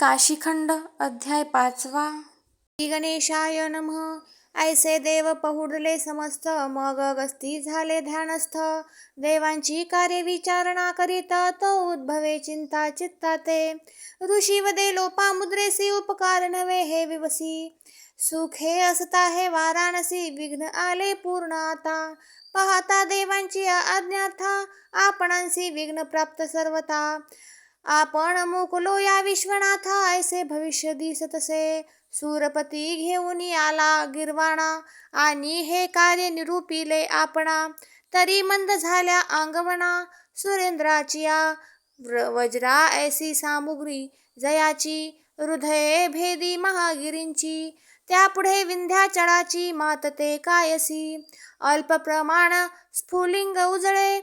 काशीखंड अध्याय पाचवा. श्री गणेशाय नमः. ऐसे देव पहुडले समस्त मग अगस्ती झाले ध्यानस्थ. देवांची कार्य विचारणा करीत तो उद्भवे चिंता चित्ताते ऋषी वदे लोपा मुद्रेसी उपकार नवे हे विवसी. सुखे असता हे वाराणसी विघ्न आले पूर्ण आता. पाहता देवांची आज्ञार्था आपणांसी विघ्न प्राप्त सर्वता आपण मुकलो या विश्वनाथा ऐसे भविष्य दिसतसे सूरपती घेऊन आला गिरवाणा आणि हे कार्य निरूपिले आपणा. तरी मंद झाल्या आंगवणा सुरेंद्राचिया व्र- वज्रा ऐसी सामुग्री जयाची हृदये भेदी महागिरींची. त्यापुढे विंध्याचळाची मातते कायसी. अल्प प्रमाण स्फुलिंग उजळे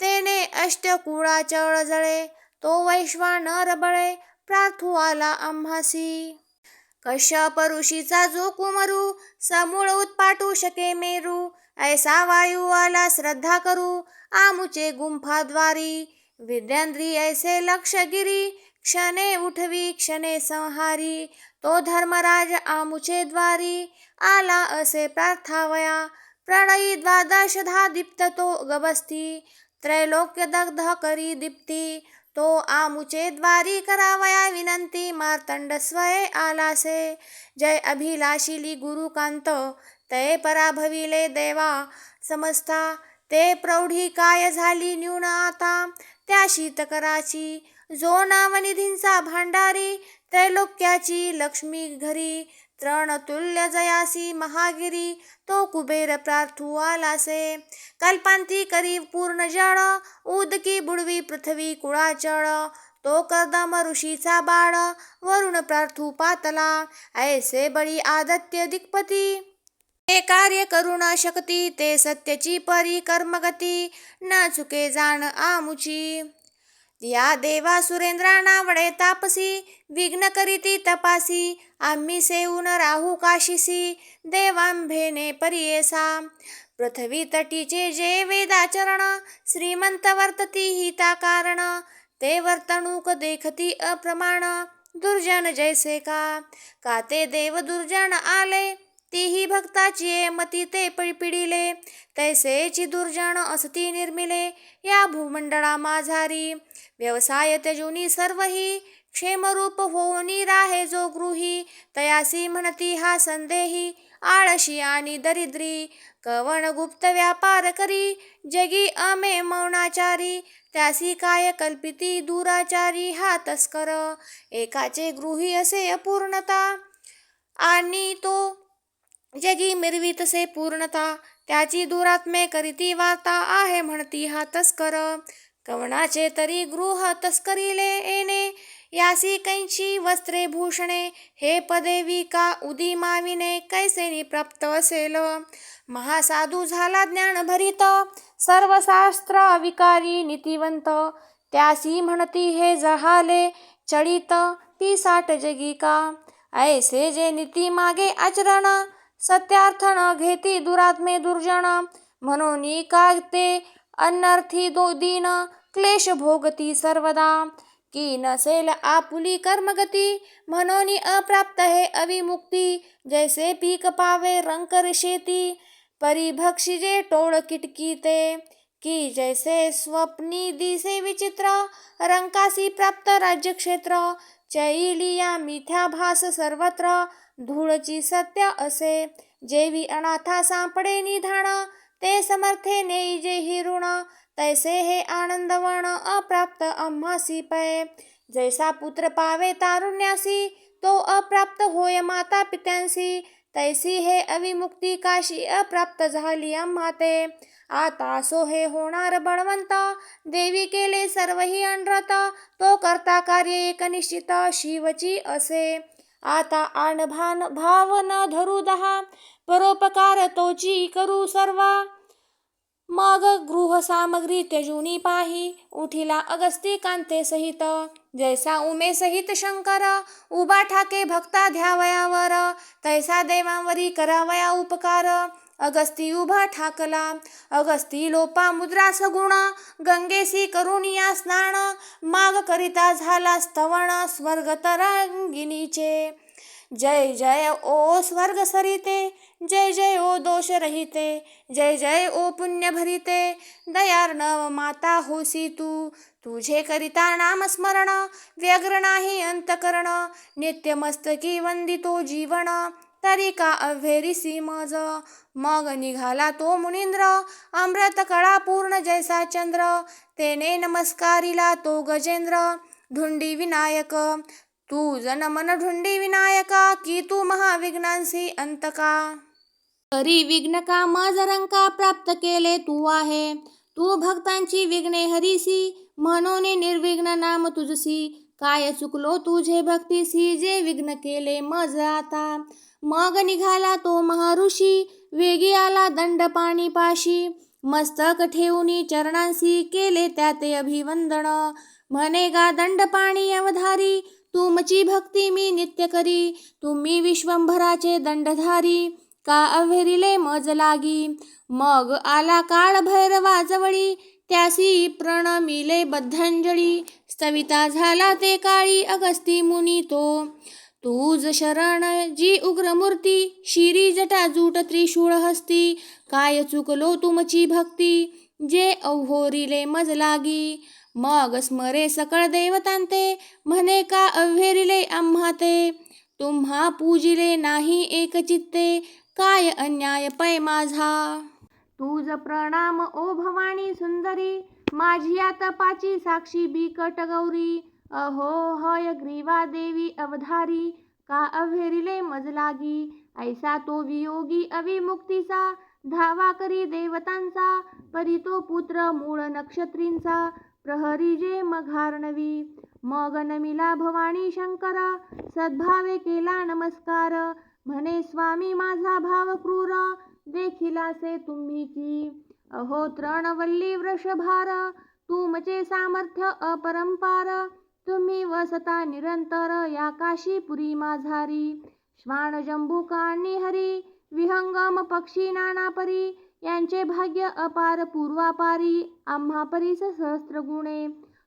तेने अष्टकुळाचळ जळे. तो वैश्वानर बळे प्रार्थू आला आम्हासी. कश्यप ऋषीचा जो कुमरू समूळ उत्पाटू शके मेरू. ऐसा वायू आला श्रद्धा करू आमुचे गुंफाद्वारी. विद्यांद्री ऐसे लक्षगिरी क्षणे उठवी क्षणे संहारी. तो धर्मराज आमुचे द्वारी आला असे प्रार्थावया. प्रणयी द्वादशधा दीप्त तो गबस्ती. त्रैलोक्य दग्ध करी दीप्ती. तो आमुचे द्वारी करावया विनंती मार्तंड स्वये आलासे. जय अभिलाषिली गुरुकांत तय पराभविले देवा. समजता ते प्रौढी काय झाली न्यून आता? त्या शीतकराची जो नावनिधींचा भांडारी त्रैलोक्याची लक्ष्मी घरी. तृणतुल्य जयासी महागिरी तो कुबेर प्रार्थू आलासे कल्पांती करी पूर्ण जळ उदकी बुडवी पृथ्वी कुळाचळ। तो कर्दम ऋषीचा बाळ वरुण प्रार्थू पातला। ऐसे बळी आदत्य दिक्पती ते कार्य करुण शक्ती ते सत्यची परी कर्मगती। न चुके जाण आमुची। या देवा सुरेंद्रा नावडे तापसी विघ्न करीती तपासी आम्ही सेऊन राहू काशीसी देवांभेने परियेसा पृथ्वी तटीचे जे वेदाचरण श्रीमंत वर्तती हिता कारण ते वर्तणूक देखती अप्रमाण दुर्जन जैसे का. का ते देव दुर्जन आले तीही भक्ताची मती ते पिळपिडिले तैसेची दुर्जन असती निर्मिले या भूमंडळा माझारी व्यवसाय तेजुनी सर्वही क्षेमरूप होऊनी राहे जो गृही तयासी म्हणती हा संदेही आळशी आणि दरिद्री कवण गुप्त व्यापार करी जगी अमे मौनाचारी त्यासी काय कल्पिती दुराचारी हा तस्कर एकाचे गृही असे अपूर्णता आणि तो जगी मिरवीतसे पूर्णता त्याची दुरात्मे करीती वार्ता आहे म्हणती हा तस्कर कवणाचे तरी गृह तस्करीले येणे यासी कैंची वस्त्रे भूषणे हे पदेवी का उदी माविने कैसेनी प्राप्त असेल. महासाधू झाला ज्ञान भरित सर्वशास्त्र विकारी नीतिवंत त्यासी म्हणती हे जहाले चळित पिसाट जगी का? ऐसे जे नीती मागे आचरण सत्यार्थन घेती दुरात्मे दुर्जन म्हणून का ते अनर्थी दो दीन क्लेश भोगती सर्वदा। की नसेल आपुली कर्मगती म्हणून अप्राप्त हे अविमुक्ती। जैसे पीक पावे रंकर शेती परिभक्षिजे टोळ किटकी ते। की जैसे स्वप्नी दिसे विचित्र रंकासी प्राप्त राज्यक्षेत्र। चैलिया मिथ्या भास सर्वत्र धूळची सत्य असे। जेवी अनाथा सापडे निधाण ते समर्थे नेई जे हिरुण तैसे हे आनंदवण अप्राप्त आम्हासी पै जैसा पुत्र पावे तारुण्यासी तो अप्राप्त होय माता पित्यांसी तैसी हे अविमुक्ती काशी अप्राप्त झाली अम्माते ते. आता सो हे होणार बळवंत देवी केले सर्वही अनरत तो करता कार्य एक निश्चित शिवची असे. आता आणभान भाव न धरू दहा परोपकार तोची करू सर्वा. मग गृह सामग्री त्यजुनी पाही उठिला अगस्ती कांते सहित. जैसा उमे सहित शंकर उभा ठाके भक्ता ध्यावयावर. तैसा देवांवरी करावया उपकार. अगस्ती उभा ठाकला अगस्ती लोपा मुद्रा सगुण. गंगेसी करुणिया स्नान माग करिता झाला स्तवण स्वर्ग तरंगिणीचे. जय जय ओ स्वर्ग सरिते जय जय ओ दोष रहिते जय जय ओ पुण्य भरिते दयार्णव माता होसी तू तुझे करिता नामस्मरण व्यग्र नाही अंतकरण नित्यमस्तकी वंदितो जीवन तरी का अव्हेरिसी मज मग निघाला तो मुनिंद्र अमृत कळा पूर्ण जैसा चंद्र तेने नमस्कारिला तो गजेंद्र धुंडी विनायक तू जनमन ढुंडी विनायका की तू महाविघ्नांसी अंतका? तरी विघ्न का मजरंका प्राप्त केले तू आहे. तू भक्तांची विघ्ने हरीसी म्हणून निर्विघ्न नाम तुझसी काय चुकलो तुझे भक्तीसी जे विघ्न केले मज आता? मग निघाला तो महाऋषी वेगी आला दंड पाणी पाशी. मस्तक ठेवूनी चरणांसी केले त्याते अभिवंदन. म्हणे गा दंड पाणी अवधारी तुमची भक्ती मी नित्य करी तुम्ही विश्वंभराचे दंडधारी. का अव्हेरिले मज लागी? मग आला काळ भैरवाजवळी त्यासी प्रणमिले बद्धांजळी. स्तविता झाला ते काळी अगस्ती मुनी तो. तूज शरण जी उग्रमूर्ती शिरी जटा जूट त्रिशूळ हस्ती. काय चुकलो तुमची भक्ती? जे अवहोरिले मज लागी. मग स्मरे सकळ देवतांते म्हणे का अव्हेरिले आम्हा ते तुम्हा पूजिले नाही एक चित्ते काय अन्याय पै माझा? तुझ प्रणाम ओ भवानी सुंदरी माझी आता तपाची साक्षी बिकट गौरी. अहो हय ग्रीवा देवी अवधारी का अव्हेरिले मजलागी ऐसा तो वियोगी अविमुक्तीचा धावा करी देवतांचा परी तो पुत्र मूळ नक्षत्रींचा. प्रहरी जे मघार्णवी मग नमिला भवानी शंकर सद्भावे केला नमस्कार म्हणे स्वामी माझा भाव क्रूर देखिलासे तुम्ही की? अहो तृणवल्ली वृषभार तुमचे सामर्थ्य अपरंपार तुम्ही वसता निरंतर या काशीपुरी माझारी श्वान जंबुकांनी हरी विहंगम पक्षी नानापरी यांचे भाग्य अपार पूर्वापारी आम्हा परीस सहस्त्र गुणे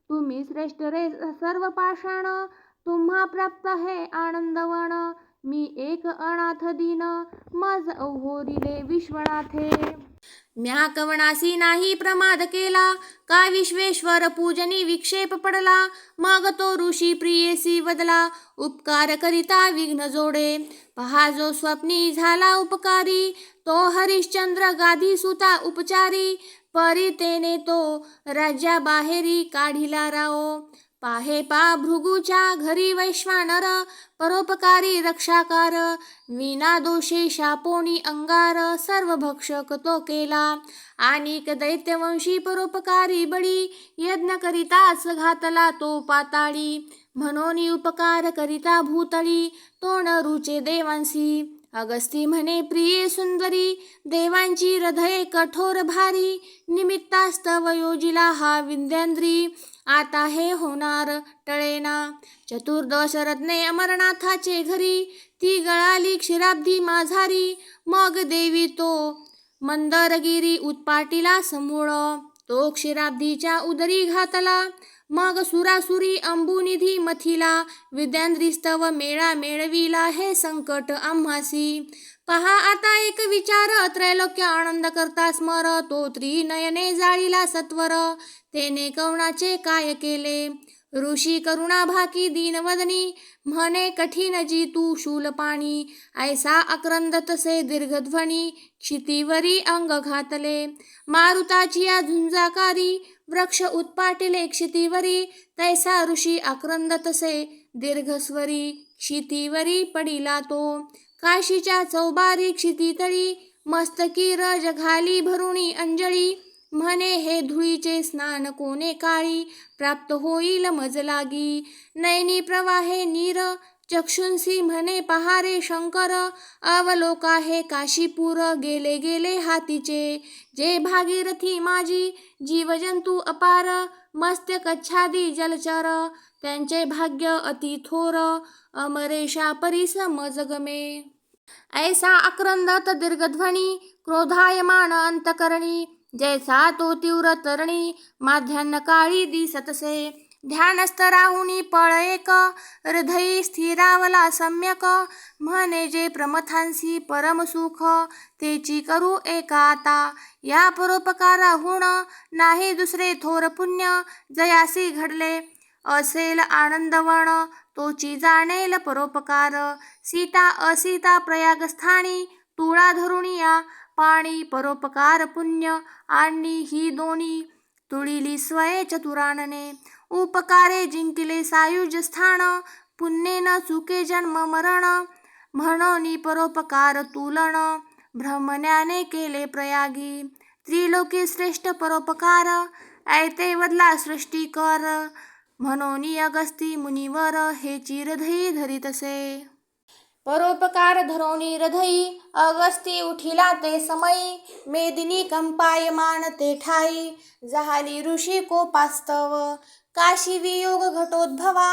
तुम्ही श्रेष्ठ रे सर्व पाषाण तुम्हा प्राप्त हे आनंदवण मी एक अनाथ दिन मज अहोरिले विश्वनाथे. म्या कवणासी नाही प्रमाद केला. का विश्वेश्वर पूजनी विक्षेप पडला. मग तो ऋषी प्रियेसी बदला उपकार करिता विघ्न जोडे. पहा जो स्वप्नी झाला उपकारी तो हरिश्चंद्र गाधी सुता उपचारी. परी तेने तो राज्याबाहेरी काढिला राओ पाहे पा भृगूच्या घरी वैश्वानर परोपकारी रक्षाकार विना दोषे शापोणी अंगार सर्व भक्षक तो केला. आणिक दैत्यवंशी परोपकारी बळी यज्ञ करिताच घातला तो पाताळी. म्हणून उपकार करिता भूतळी तो न रुचे देवांसी. अगस्ती म्हणे प्रिये सुंदरी देवांची हृदये कठोर भारी निमित्तास्तव योजिला हा विंद्यांद्री. आता हे होणार टळेना. चतुर्दश रत्ने अमरनाथाचे घरी ती गळाली क्षीराब्दी माझारी मग देवी तो मंदरगिरी उत्पाटीला समूळ तो क्षीराब्दीच्या उदरी घातला. मग सुरासुरी अंबुनिधी मथिला विद्यांद्रिस्तव मेळा मेळविला हे संकट आम्हासी. पहा आता एक विचार त्रैलोक्य आनंद करता स्मर तो त्रिनयने जाळीला सत्वर. तेने कवणाचे काय केले? ऋषी करुणा भाकी दीनवदनी म्हणे कठीण जी तू शूलपाणी ऐसा आक्रंद तसे दीर्घध्वनी क्षितीवरी अंग घातले. मारुताची या झुंजाकारी वृक्ष उत्पाटिले क्षितीवरी तैसा ऋषी आक्रंद तसे दीर्घस्वरी क्षितीवरी पडिला तो. काशीच्या चौबारी क्षितीतळी मस्तकी रज घाली भरुणी अंजळी. म्हणे हे धुळीचे स्नान कोणे काळी? प्राप्त होईल मज लागी. नैनी प्रवाहे नीर चक्षुंसी म्हणे पहारे शंकर. अवलोका हे काशीपूर गेले गेले हातीचे. जे भागीरथी माझी जीवजंतू अपार. मत्स्य कच्छादी जलचर त्यांचे भाग्य अति थोर. अमरेशा परिस मजगमे. ऐसा आक्रंदत दीर्घध्वनी क्रोधायमान अंतकरणी जैसा तो तीव्र तरणी माध्यान्ह काळी दिसतसे ध्यानस्थ राहुनी पळ एक हृदयी स्थिरावला सम्यक। म्हणे जे प्रमथांसी परमसुख तेची करू एका आता या परोपकाराहून नाही दुसरे थोर पुण्य जयासी घडले। असेल आनंदवण तोची जाणेल परोपकार. सीता असीता प्रयागस्थानी तुळा धरुणिया पाणी परोपकार पुण्य. आणि ही दोन्ही तुळिली स्वये चतुरानने. उपकारे जिंकिले सायुज स्थान पुण्येन चुके जन्म मरण. म्हणून परोपकार तुलन भ्रमण्याने केले प्रयागी. त्रिलोकी श्रेष्ठ परोपकार ऐते वदला सृष्टी कर. म्हणून अगस्ती मुनिवर हे चिरधई धरितसे परोपकार धरोणी हृदयी अगस्ती उठिला ते समयी मेदिनी कंपायमान ते ठाई जहाली ऋषी कोपास्तव काशी वियोग घटोद्भवा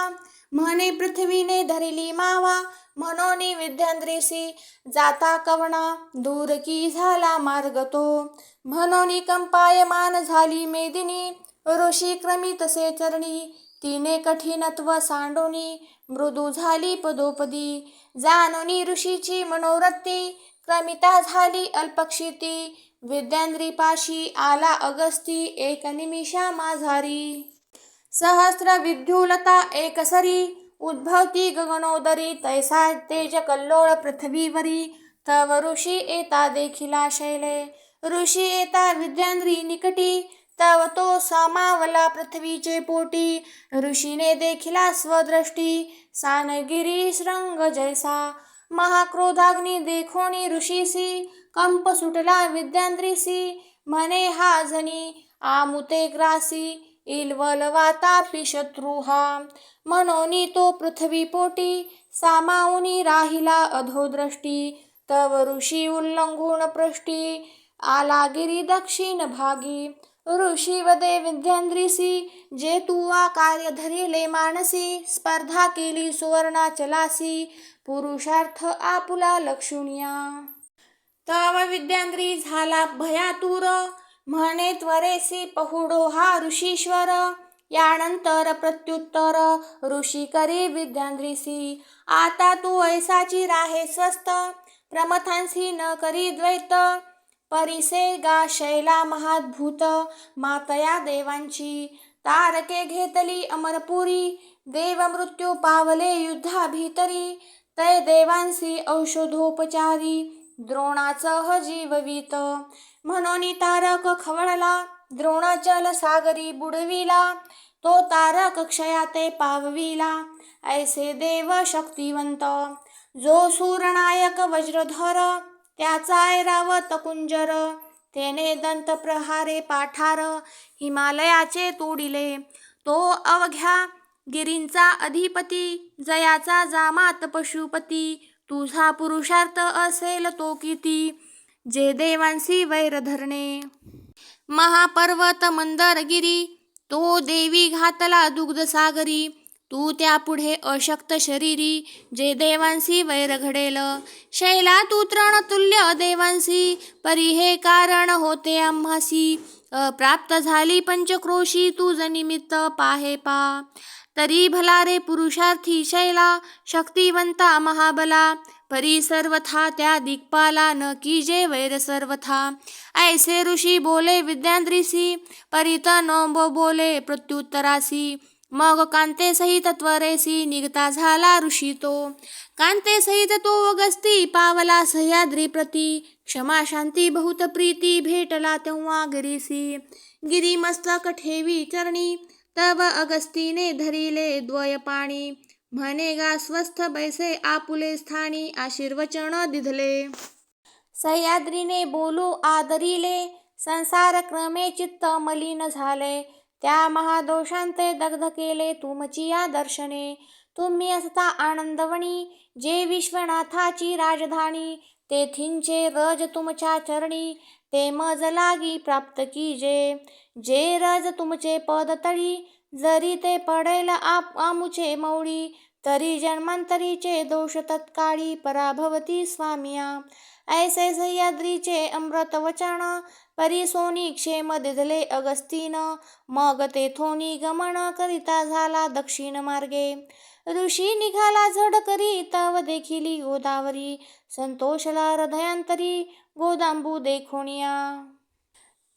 म्हणे पृथ्वीने धरिली मावा म्हणून विद्यांद्रीसी जाता कवणा दूर की झाला मार्ग तो म्हणून कंपायमान झाली मेदिनी ऋषी क्रमी तसे चरणी तिने कठीणत्व सांडोनी मृदू झाली पदोपदी. जाणोनी ऋषीची मनोवृत्ती क्रमिता झाली अल्पक्षिती. विद्यांद्रीपाशी आला अगस्ती एक निमिषा माझारी सहस्र विद्युलता एकसरी उद्भवती गगनोदरी तैसा तेज कल्लोळ पृथ्वीवरी. तव ऋषी येता देखिला शैले. ऋषी येता विद्यांद्री निकटी. तव तो सामावला पृथ्वीचे पोटी. ऋषीने देखिला स्वदृष्टी. सानगिरी श्रंग जैसा. महाक्रोधाग्नी देखोनी ऋषीसी. कंप सुटला विद्यांद्रीसी. म्हणे हा जनी आमुते ग्रासी. इलवलवातापी शत्रुहा. मनोनी तो पृथ्वी पोटी. सामावनी राहिला अधोदृष्टी. तव ऋषी उल्लंघून पृष्टी. आला गिरी दक्षिण भागी. ऋषी वदे विद्यांद्रीसी जे वा कार्य धरिले मानसी स्पर्धा केली सुवर्णाचलासी पुरुषार्थ आपुला लक्षुनिया तव विद्यांद्री झाला भयातुर म्हणे त्वरेसी पहुडो हा ऋषीश्वर यानंतर प्रत्युत्तर ऋषी करी विद्यांद्रीसी आता तू ऐसाची राहे स्वस्त प्रमथांसी न करी द्वैत परिसे गा शैला महाद्भूत मातया देवांची. तारके घेतली अमरपुरी देव मृत्यू पावले युद्धा भीतरी तै देवांसी औषधोपचारी द्रोणाचं जीववीत म्हणून तारक खवळला द्रोणाचल सागरी बुडविला. तो तारक क्षयाते पावविला. ऐसे देव शक्तिवंत. जो सूरनायक वज्रधर त्याचा ऐरावत कुंजर. तेने दंत प्रहारे पाठार. हिमालयाचे तोडिले. तो अवघ्या गिरींचा अधिपती जयाचा जामात पशुपती. तुझा पुरुषार्थ असेल तो किती? जे देवांसी वैर धरणे. महापर्वत मंदरगिरी. तो देवी घातला दुग्ध सागरी तू त्यापुढे अशक्त शरीरी जे देवांसी वैर घडेल. शैला तू तृण तुल्य देवांसी परी हे कारण होते आम्हासी अप्राप्त झाली पंचक्रोशी तुझ निमित्त पाहे पा. तरी भला रे पुरुषार्थी शैला शक्तिवंता महाबला. परी सर्वथा त्या दिक्पाला न की जे वैर सर्वथा. ऐसे ऋषी बोले विद्यांद्रिसी परित न बोले प्रत्युत्तरासी मग कांते सहित त्वरेसी निघता झाला ऋषी तो. कांते सहित तो अगस्ती पावला सह्याद्री प्रती. क्षमा शांती बहुत प्रीती भेटला तेव्हा गिरीसी गिरी मस्तक ठेवी चरणी. तव अगस्तीने धरिले द्वय पाणी. म्हणे गा स्वस्थ बैसे आपुले स्थानी. आशीर्वचन दिधले. सह्याद्रीने बोलू आदरिले. संसार क्रमे चित्त मलिन झाले. त्या महादोषांते दग्ध केले तुमची या दर्शने. तुम्ही असता आनंदवणी जे विश्वनाथाची राजधानी तेथींचे रज तुमच्या चरणी ते मज लागी प्राप्त की जे जे रज तुमचे पद तळी जरी ते पडेल आप आमुचे मौळी तरी जन्मांतरीचे दोष तत्काळी पराभवती स्वामिया. ऐसे सह्याद्रीचे अमृत वचन। परिसोनी क्षेम दिधले अगस्तीन। मग तेथोनी गमन करिता झाला दक्षिण मार्गे। ऋषी निघाला झड करी तव देखिली गोदावरी। संतोषला हृदयांतरी गोदांबू देखोनिया।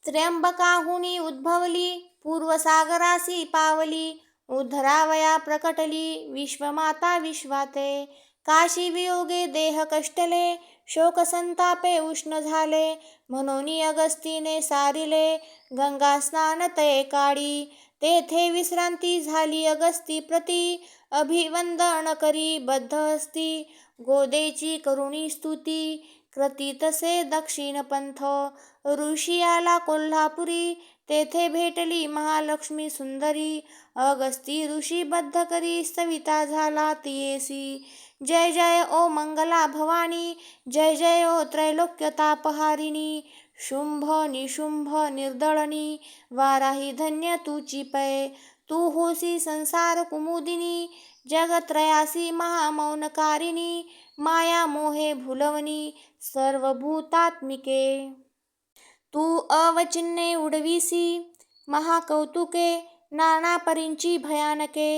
त्र्यंबकाहुनी उद्भवली पूर्वसागरासी पावली। उद्धरावया प्रकटली विश्वमाता विश्वाते। काशी वियोगे देह कष्टले शोकसंतापे उष्ण झाले. म्हणून अगस्तीने सारिले. गंगा स्नान तये काळी. तेथे विश्रांती झाली अगस्ती प्रती. अभिवंदन करी बद्ध असती गोदेची करुणी स्तुती. कृती तसे दक्षिण पंथ. ऋषी आला कोल्हापुरी. तेथे भेटली महालक्ष्मी सुंदरी. अगस्ती ऋषी बद्ध करी. सविता झाला तियेसी जय जय ओ मंगला भवानी जय जय ओ त्रैलोक्यतापहारिणी शुंभ निशुंभ निर्दळनी वाराही धन्य तुची पै तू होसी संसार कुमुदिनी जगत्रयासी महामौनकारिणी माया मोहे भुलवनी सर्वभूतात्मिके। तू अवचिन्ने उडविसी महाकौतुके नाना परींची भयानके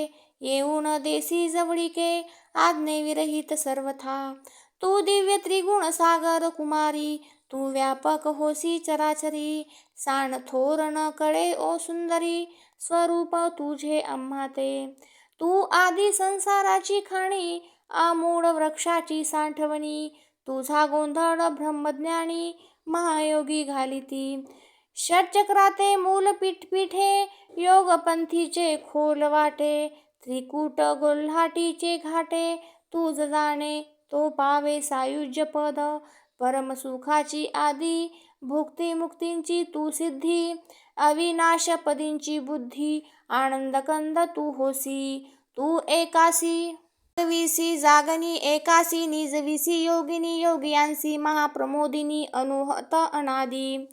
येऊन देसी जवळीके आज्ञेविरहित सर्वथा. तू दिव्य त्रिगुण सागर कुमारी तू व्यापक होसी चराचरी. साण थोरण कळे ओ सुंदरी स्वरूप तुझे अम्माते तू आदी संसाराची खाणी आमूळ वृक्षाची साठवणी. तुझा गोंधळ ब्रह्मज्ञानी महायोगी घालिती. षटचक्राते मूल पीठपीठे योगपंथीचे खोल वाटे. त्रिकूट गोल्हाटीचे घाटे तुझ जाणे तो पावे सायुज्य पद. परमसुखाची आदी भुक्ती मुक्तींची तू सिद्धी. अविनाश पदींची बुद्धी आनंदकंद तू होसी तू एकासी. विसी जागनी एकासी निजविसी योगिनी योगियांसी महाप्रमोदिनी अनुहत अनादी.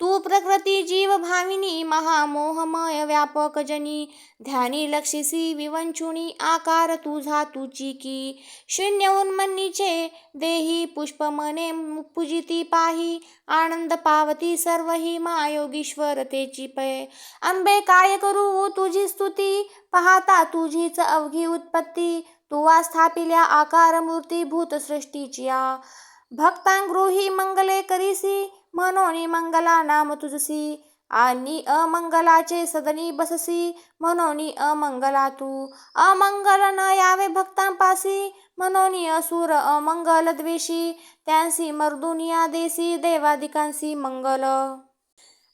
तू प्रकृती जीव भाविनी महामोहमय व्यापक जनी. ध्यानी लक्षिसी विवंचुनी आकार तुझा तुची की. शून्य उन्मन्नीचे देही पुष्पमने पूजिती पाही. आनंद पावती सर्व ही मायोगीश्वर तेची पय अंबे काय करू तुझी स्तुती? पाहता तुझीच अवघी उत्पत्ती. तुवा स्थापिल्या आकार मूर्ती भूतसृष्टीची भक्तांगृही मंगले करीसी. म्हणून मंगला नाम तुझसी आणि अमंगलाचे सदनी बससी म्हणून अमंगला तू अमंगल न यावे भक्तांपासी म्हणून असुर अमंगल द्वेषी त्यांसी मर्दुनिया देसी देवादिकांसी मंगल.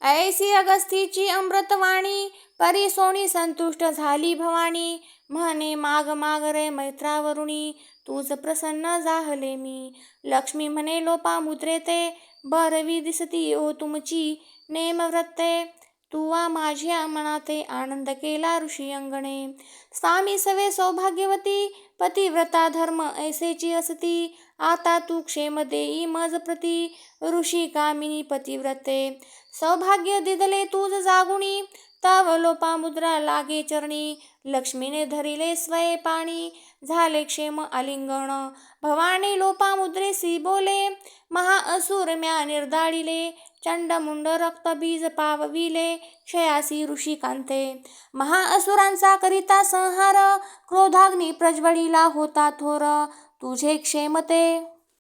ऐसी अगस्तीची अमृतवाणी परी सोणी संतुष्ट झाली भवानी म्हणे माग माग रे मैत्रावरुणी तूच प्रसन्न जाहले मी. लक्ष्मी म्हणे लोपा मुद्रे ते बरवी दिसती ओ तुमची नेमव्रते तुवा माझ्या मनाते आनंद केला ऋषी अंगणे. स्वामी सवे सौभाग्यवती पतिव्रता धर्म ऐसेची असती. आता तू क्षेम देई मज प्रती ऋषी कामिनी पतिव्रते. सौभाग्य दिदले तुझ जागुणी तव लोपामुद्रा लागे चरणी लक्ष्मीने धरिले स्वये पाणी. झाले क्षेम आलिंगण भवानी लोपामुद्रेसी बोले महाअसुर म्या निर्दाळिले चंडमुंड रक्त बीज पावविले. क्षयासी ऋषी कांते महाअसुरांचा करिता संहार. क्रोधाग्नी प्रज्वळीला होता थोर तुझे क्षेमते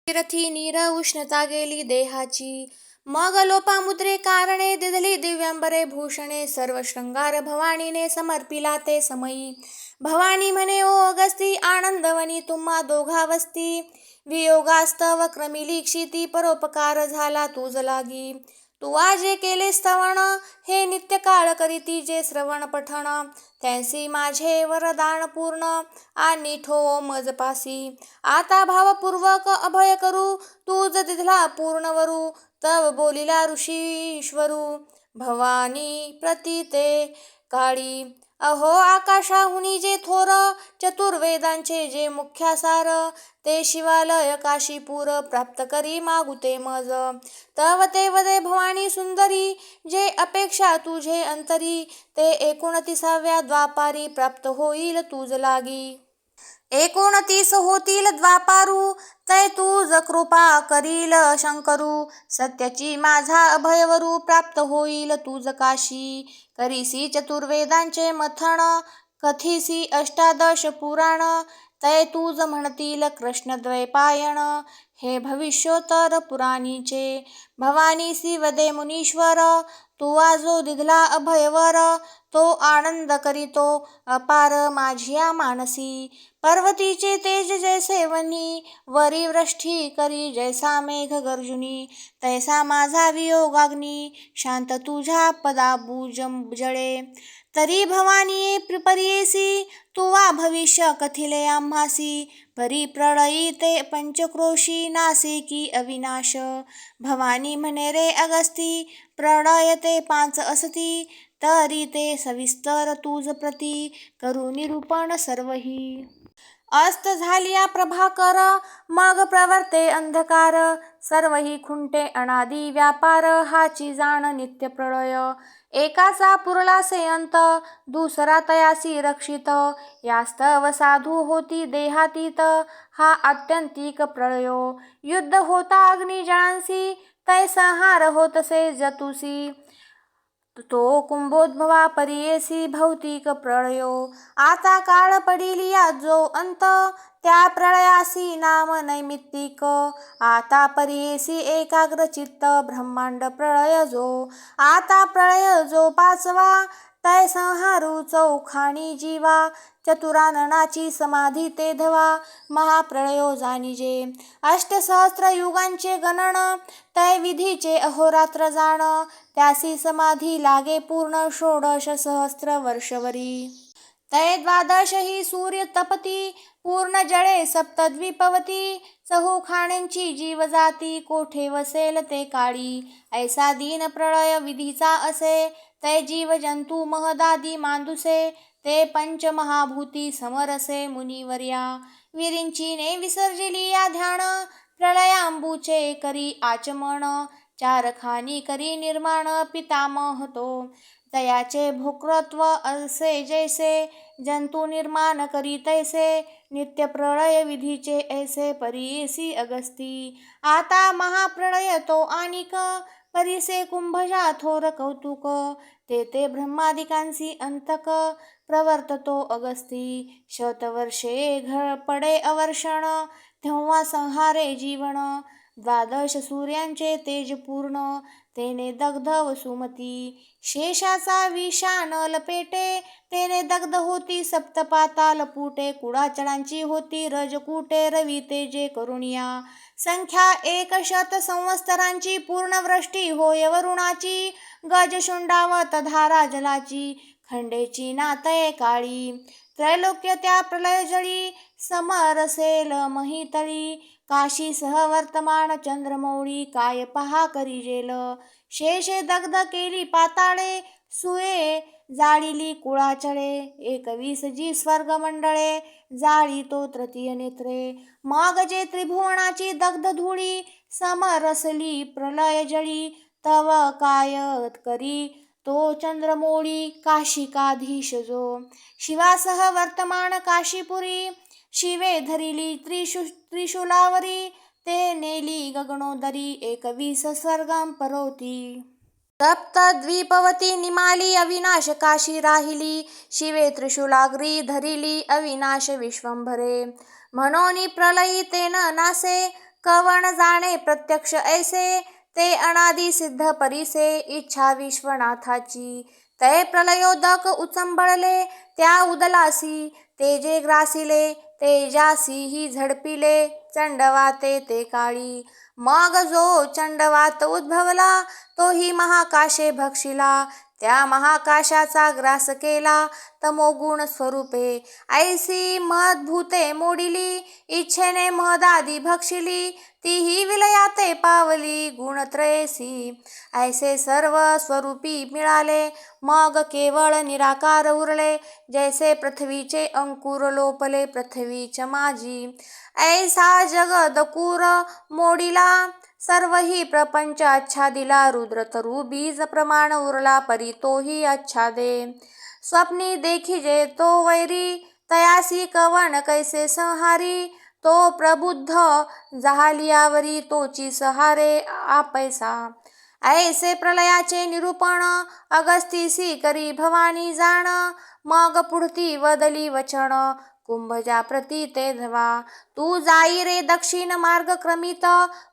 रथी नीर उष्णता गेली देहाची. मग लोपामुद्रे कारणे दिदली दिव्यांबरे भूषणे सर्व शृंगार भवानीने समर्पिला ते समयी. भवानी म्हणे ओ अगस्ती आनंदवनी तुम्हा दोघावस्ती. वियोगास्तव क्रमिली क्षिती परोपकार झाला तुझ लागी. तू आजे केले स्तवण हे नित्य काळ करीती जे श्रवण पठण त्यांसी माझे वरदान पूर्ण. आणि ठो मजपासी आता भावपूर्वक अभय करू तूज पूर्ण वरू. तव बोलिला ऋषीश्वरू. भवानी प्रतीते काळी अहो आकाशाहुनी जे थोर चतुर्वेदांचे जे मुख्यासार ते शिवालय काशीपूर प्राप्त करी मागुते मज. तव ते वदे भवानी सुंदरी जे अपेक्षा तुझे अंतरी ते एकोणतीसाव्या द्वापारी प्राप्त होईल तुझ लागी. एकोणतीस होतील द्वापारू तय तुझ कृपा करील शंकरू सत्याची माझा अभयवरू प्राप्त होईल तुझ काशी. करीसी चतुर्वेदांचे मथन कथिसी अष्टादश पुराण तय तूज म्हणतील कृष्णद्वैपायण हे भविष्योत्तर पुराणीचे. भवानीसी वदे मुनीश्वर तुवा जो दिधला अभयवर तो आनंद करीतो अपार माझिया मानसी. पर्वतीचे तेज जैसे वनी वरी वृष्टी करी जैसा मेघ गर्जुनी. तैसा माझा वियोगाग्नी शांत तुझ्या पदाबुज जळे. तरी भवानीये परियेसी तुवा भविष्य कथिले आम्हासी परी प्रळयी ते पंचक्रोशी नासिकी अविनाश। भवानी म्हणे रे अगस्ती प्रळयते पाच असती तरी ते सविस्तर तुझ प्रती करू निरूपण सर्वही। अस्त झालिया प्रभाकर मग प्रवर्ते अंधकार सर्वही खुंटे अनादी व्यापार हाची जाण नित्य प्रळय एकाचा पुरला अंत दुसरा तयासी रक्षित. यास्तव साधू होती देहातीत हा अत्यंतिक प्रळयो युद्ध होता अग्निजळांसी तै संहार होतसे जतुसी. तो कुंभोद्भवा परियेसी भौतिक प्रळयो. आता काळ पडिली जो अंत त्या प्रळयासी नाम नैमित्तिक. आता परियेसी एकाग्र चित्त ब्रह्मांड प्रळय जो. आता प्रळय जो पाचवा तय संहारू चौखाणी जीवा. चतुराननाची समाधी ते धवा महाप्रळयो जाणीजे. अष्टसहस्र युगांचे गणन तै विधीचे अहोरात्र जाण. त्यासी समाधी लागे पूर्ण षोडश सहस्र वर्षवरी. तै द्वादश ही सूर्य तपती पूर्ण जळे सप्तद्वीपवती जीव जीवजाती कोठे वसेल ते काळी. ऐसा दीन प्रळय विधीचा असे तै जीव जंतू महदादी मांदुसे ते पंचमहाभूती समरसे मुनिवर्या. विरिंचीने विसर्जिली या ध्यान प्रलयांबूचे करी आचमन चारखानी करी निर्माण पितामह तो तयाचे भोक्रत्व असे जैसे जंतू निर्माण करी तैसे नित्य प्रळय विधीचे ऐसे परीसी अगस्ती. आता महाप्रळय तो आनिक परिसे कुंभजा थोर कौतुक. ते ते ब्रह्मादिकांसी अंतक प्रवर्ततो अगस्ती. शतवर्षे घ पडे अवर्षण तेव्हा संहारे जीवन. द्वादश सूर्यांचे तेज पूर्ण तेने दग्ध वसुमती शेषाचा विषाण लपेटे तेने दग्ध होती सप्तपाता लपुटे कुडाचडांची होती रजकुटे रवी तेजे करुणिया. संख्या एक शत संवत्सरांची पूर्णवृष्टी होय वरुणाची गजशुंडावत धारा जलाची. खंडेची नातय काळी त्रैलोक्य त्या प्रलयजळी समरसेल महितळी काशी सह वर्तमान चंद्रमौळी काय पहा करी जेल शेषे दग्ध केली पाताळे सुये जाळीली कुळाचळे एकवीस जी स्वर्ग मंडळे जाळी तो तृतीय नेत्रे माग जे त्रिभुवनाची दग्ध धुळी समरसली प्रलय जळी तव काय करी तो चंद्रमोळी काशिकाधीश जो. शिवासह वर्तमान काशीपुरी शिवे धरिली त्रिशु त्रिशूलावरी ते नेली गगनोदरी एकवीस स्वर्गां परोती. तप्त द्वीपवती निमाली अविनाश काशी राहिली शिवे त्रिशूलाग्री धरिली अविनाश विश्वंभरे. म्हणोनी प्रलयी तेन नासे कवण जाणे प्रत्यक्ष ऐसे ते अनादि सिद्ध परिसे इच्छा विश्वनाथाची। तै प्रलयोदक उचंबळले त्या उदलासी तेजे ग्रासिले तेजासी ही झडपिले चंडवाते ते काळी। मग जो चंडवात उद्भवला तोही महाकाशे भक्षिला। त्या महाकाशाचा ग्रास केला तमोगुण स्वरूपे. ऐसी महद्भूते मोडिली इच्छेने महदादी भक्षिली तीही विलयाते पावली गुणत्रयेसी ऐसे सर्व स्वरूपी मिळाले मग केवळ निराकार उरले जैसे पृथ्वीचे अंकुर लोपले पृथ्वीच माझी ऐसा जगदकूर मोडिला सर्व ही प्रपंच आच्छादिला रुद्र तरु बीज प्रमाण उरला परी तोही आच्छादे स्वप्नी देखिजे तो वैरी तयासी कवन कैसे संहारी? तो प्रबुद्ध जहालियावरी तोची सहारे आपैसा. ऐसे प्रलयाचे निरूपण अगस्तीसी करी भवानी जाण मग पुढती वदली वचन कुंभजा प्रती ते धवा. तू जाई रे दक्षिण मार्ग क्रमित.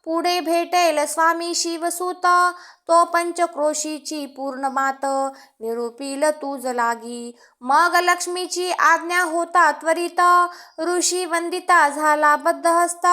पुढे भेटेल स्वामी शिवसूत. तो पंचक्रोशीची पूर्ण मात. निरूपील तूज लागी. मग लक्ष्मीची आज्ञा होता त्वरित. ऋषी वंदिता झाला बद्धहस्त.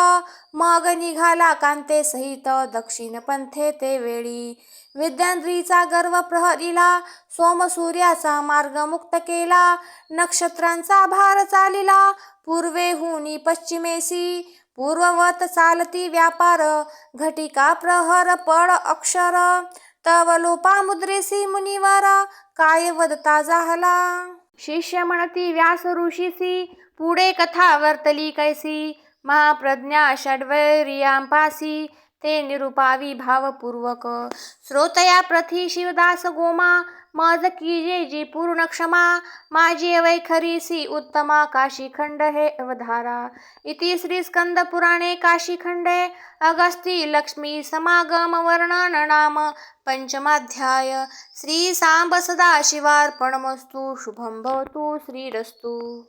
मग निघाला कांते सहित दक्षिण पंथे ते वेळी. विद्यांद्रीचा गर्व प्रहरीला सोमसूर्याचा मार्ग मुक्त केला नक्षत्रांचा भार चालिला. पूर्वेहुनी पश्चिमेसी पूर्ववत चालती व्यापार घटिका प्रहर पड अक्षर. तव लोपामुद्रेसी मुनिवर काय वदता जाहला. शिष्य म्हणती व्यास ऋषीसी पुढे कथा वर्तली कैसी. महाप्रज्ञा षड्वैरियांपासी ते निरुपावी भावपूर्वक श्रोतया प्रथी शिवदास गोमा मज कीजे जी पूर्ण क्षमा माझी अवैखरीसी उत्तमा काशीखंड हे अवधारा. इति श्री स्कंद पुराणे काशीखंडे अगस्ती लक्ष्मी समागम वर्णन नाम पंचमाध्याय. श्री सांब सदा शिवार्पणमस्तु शुभं भवतु श्रीरस्तु.